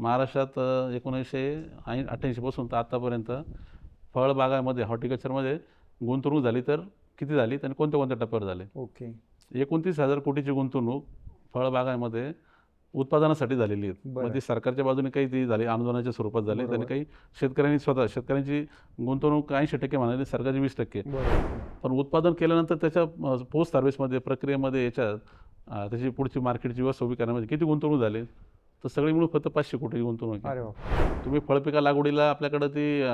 महाराष्ट्रात एकोणीसशे ऐं अठ्ठ्याऐंशीपासून तर आत्तापर्यंत फळबागामध्ये हॉर्टिकल्चरमध्ये गुंतवणूक झाली तर किती झाली? आणि कोणत्या कोणत्या टप्प्यावर झाले? ओके. एकोणतीस हजार कोटीची गुंतवणूक फळबागामध्ये उत्पादनासाठी झालेली आहे बरं. मग ती सरकारच्या बाजूने काही ती झाली अनुदानाच्या स्वरूपात झाली. त्यांनी काही शेतकऱ्यांनी स्वतः शेतकऱ्यांची गुंतवणूक ऐंशी टक्के म्हणाली सरकारची वीस टक्के. पण उत्पादन केल्यानंतर त्याच्या पोस्ट सर्व्हिसमध्ये प्रक्रियेमध्ये याच्यात त्याची पुढची मार्केटची व्यवस्था उभी करण्यामध्ये किती गुंतवणूक झाली? तर सगळी मिळून फक्त पाचशे कोटी गुंतवणूक. अरे वा तुम्ही फळपिका लागवडीला आपल्याकडं ती अ,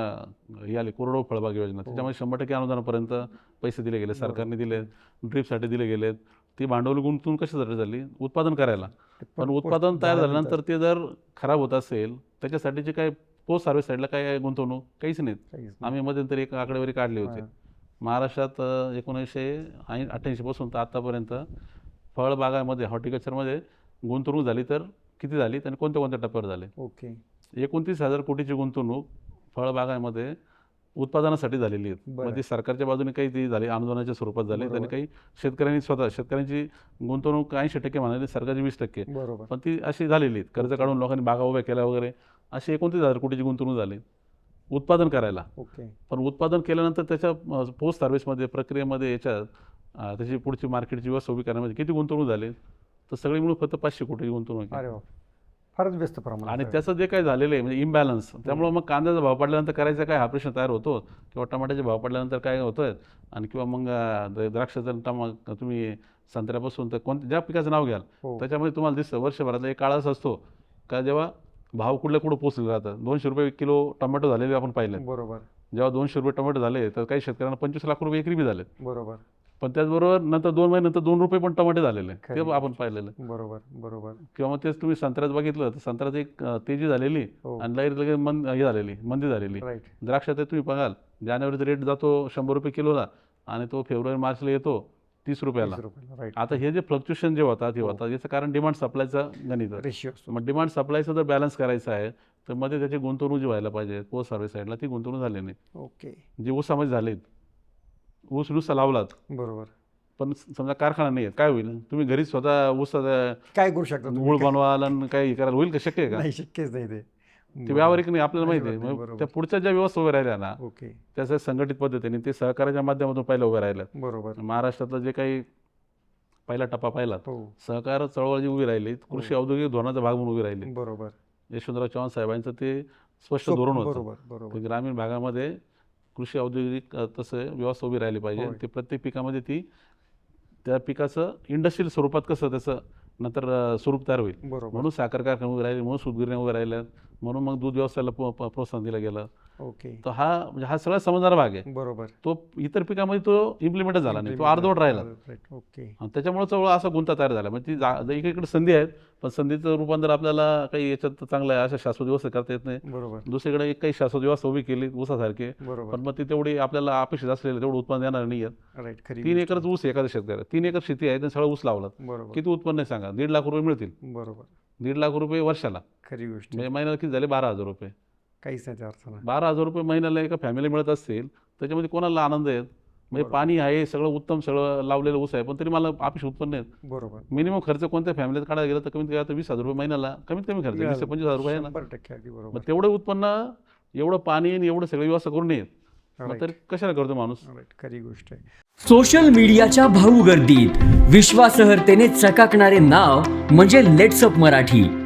ही आली कोरडवाहू फळबाग योजना. त्याच्यामध्ये शंभर टक्के अनुदानापर्यंत पैसे दिले गेले सरकारने दिले ड्रीपसाठी दिले गेलेत. ती भांडवली गुंतवणूक कशासाठी झाली? उत्पादन करायला. पण उत्पादन तयार झाल्यानंतर. ते जर खराब होत असेल त्याच्यासाठीची काय पोस्ट सर्व्हिस साईडला काय गुंतवणूक? काहीच नाही काहीच नाही. आम्ही मध्यंतरी एक आकडेवारी काढली होती. हां. महाराष्ट्रात अ, एकोणीसशे ऐं अठ्ठ्याऐंशीपासून तर आत्तापर्यंत फळबागामध्ये हॉर्टिकल्चरमध्ये गुंतवणूक झाली तर किती झाली? आणि कोणत्या कोणत्या टप्प्यावर झाले? ओके. एकोणतीस हजार कोटीची गुंतवणूक फळबागामध्ये उत्पादनासाठी झालेली आहे बरं. मग ती सरकारच्या बाजूने काही ती झाली अनुदानाच्या स्वरूपात झाली. त्यांनी काही शेतकऱ्यांनी स्वतः शेतकऱ्यांची गुंतवणूक ऐंशी टक्के म्हणाली सरकारची वीस टक्के. पण ती अशी झालेली आहे. कर्ज काढून लोकांनी बागा उभ्या केल्या वगैरे. अशी एकोणतीस हजार कोटीची गुंतवणूक झाली. उत्पादन करायला. ओके. पण उत्पादन केल्यानंतर त्याच्या पोस्ट सर्व्हिसमध्ये प्रक्रियेमध्ये याच्यात त्याची पुढची मार्केटची व्यवस्था उभी करण्यामध्ये किती गुंतवणूक झाली? तर सगळी मिळून फक्त पाचशे कोटी गुंतवणूक आहे. अरे वा. फारच व्यस्त प्रमाण आणि त्याचं जे काही झालेलं आहे म्हणजे इम्बॅलन्स त्यामुळे मग कांद्याचा भाव पडल्यानंतर करायचा काय? हा प्रश्न तयार होतो. किंवा टमाट्याचे भाव पडल्यानंतर काय होतोय? आणि किंवा मग द्राक्षाचं टमा तुम्ही संत्र्यापासून तर कोणत्या ज्या पिकाचं नाव घ्याल हो. त्याच्यामध्ये तुम्हाला दिसतं वर्षभरातला एक काळ असा असतो. का जेव्हा भाव कुठल्या कुठं पोचले राहतात दोनशे रुपये किलो टोमॅटो झालेले आपण पाहिले बरोबर. जेव्हा दोनशे रुपये टोमॅटो झाले तर काही शेतकऱ्यांना पंचवीस लाख रुपये एकरी बी झाले बरोबर. पण त्याचबरोबर नंतर दोन महिन्यानंतर दोन रुपये पण टमाटे झालेले ते खरी. आपण पाहिलेलं आहे. बरोबर बरोबर. किंवा मग तेच तुम्ही संत्र्यात बघितलं तर संत्र्यात एक अं, तेजी झालेली हो. आणि लगेच लगेच मंद हे झालेली मंदी झालेली. राईट. द्राक्षात तुम्ही बघाल. जानेवारीचा रेट जातो शंभर रुपये किलोला आणि तो फेब्रुवारी मार्चला येतो तीस रुपयाला. राईट. आता हे जे फ्लक्च्युएशन जे होतात हे होतात याचं कारण डिमांड सप्लायचं गणित आहे. रेशिओ मग डिमांड सप्लायचं जर बॅलन्स करायचं आहे तर मध्ये त्याची गुंतवणूक जी व्हायला पाहिजे पोस्ट सर्व्हिस साईडला ती गुंतवणूक झाली नाही. ओके. जी ऊसामध्ये झाली ऊस नुसता लावलात बरोबर. पण समजा कारखाना नाही आहे काय होईल? तुम्ही घरी स्वतः ऊस काय करू शकता तुम्ही? मूळ बनवाल आणि काही करायला होईल का? शक्य आहे का? नाही शक्यच नाही ते. ते व्यावहारिक नाही आपल्याला माहिती आहे. अजिबात नाही, मग बरोबर. त्या पुढच्या ज्या व्यवस्था उभ्या राहिल्या ना ओके. त्याचं संघटित पद्धतीने ते सहकार्याच्या माध्यमातून पहिल्या उभ्या राहिल्या बरोबर. महाराष्ट्रातलं जे काही पहिला टप्पा पाहिला हो. सहकार चळवळ जी उभी राहिली कृषी औद्योगिक धोरणाचा भाग म्हणून उभी राहिली. बरोबर. यशवंतराव चव्हाण साहेबांचं ते स्पष्ट सोप- धोरण होतं. बरोबर बरोबर. की ग्रामीण भागामध्ये कृषी औद्योगिक तसं व्यवस्था उभी राहिली पाहिजे. ते प्रत्येक पिकामध्ये ती त्या पिकाचं इंडस्ट्रियल स्वरूपात कसं त्याचं नंतर स्वरूप तयार होईल. म्हणून साखर कारखाने उभे राहिले म्हणून सूतगिरण्या उभ्या राहिल्या म्हणून मग दूध व्यवसायाला प्रो- प्रो- प्रोत्साहन दिलं गेलं. ओके. तर हा म्हणजे हा सगळा समजणारा भाग आहे. बरोबर. तो इतर पिकामध्ये तो इम्प्लिमेंट झाला नाही. तो अर्धवट राहिला. ओके. त्याच्यामुळे चवळ असा गुंता तयार झाला. म्हणजे ती इकडे संधी आहेत पण संधीचं रूपांतर आपल्याला काही याच्यात चांगलं आहे. अशा शाश्वत व्यवस्था करता येत नाही. बरोबर. दुसरीकडे एक काही शाश्वत व्यवस्था उभी केली ऊसासारखी. बरोबर. पण मग ती तेवढी आपल्याला अपेक्षित असलेलं तेवढं उत्पन्न देणार नाही आहेत. तीन एकरच ऊस एखाद्या शेतकऱ्या तीन एकर शेती आहे त्यांनी सगळं ऊस लावला. किती उत्पन्न सांगा? दीड लाख रुपये मिळतील. बरोबर. दीड लाख रुपये वर्षाला. खरी गोष्ट. म्हणजे महिन्याला किती झाले? बारा हजार रुपये. काहीच नाही त्या अर्थानं बारा हजार रुपये महिन्याला एका फॅमिली मिळत असतील त्याच्यामध्ये कोणाला आनंद आहे म्हणजे. पाणी आहे सगळं उत्तम सगळं लावलेलं ऊस आहे पण तरी मला अपेक्षित उत्पन्न आहे बरोबर. मिनिमम खर्च कोणत्या फॅमिलीत काढायला गेलं तर कमीत कमी आता वीस हजार रुपये महिन्याला कमीत कमी खर्च वीस ते पंचवीस हजार रुपये आहे ना. शंभर टक्के अगदी बरोबर. मग तेवढं उत्पन्न एवढं पाणी आणि एवढं सगळी व्यवस्था करून येत मग. तरी कशाला करतो माणूस? खरी गोष्ट आहे. सोशल मीडियाच्या भाऊ गर्दीत विश्वासहर्तेने चकाकणारे नाव म्हणजे लेट्सअप मराठी. नाही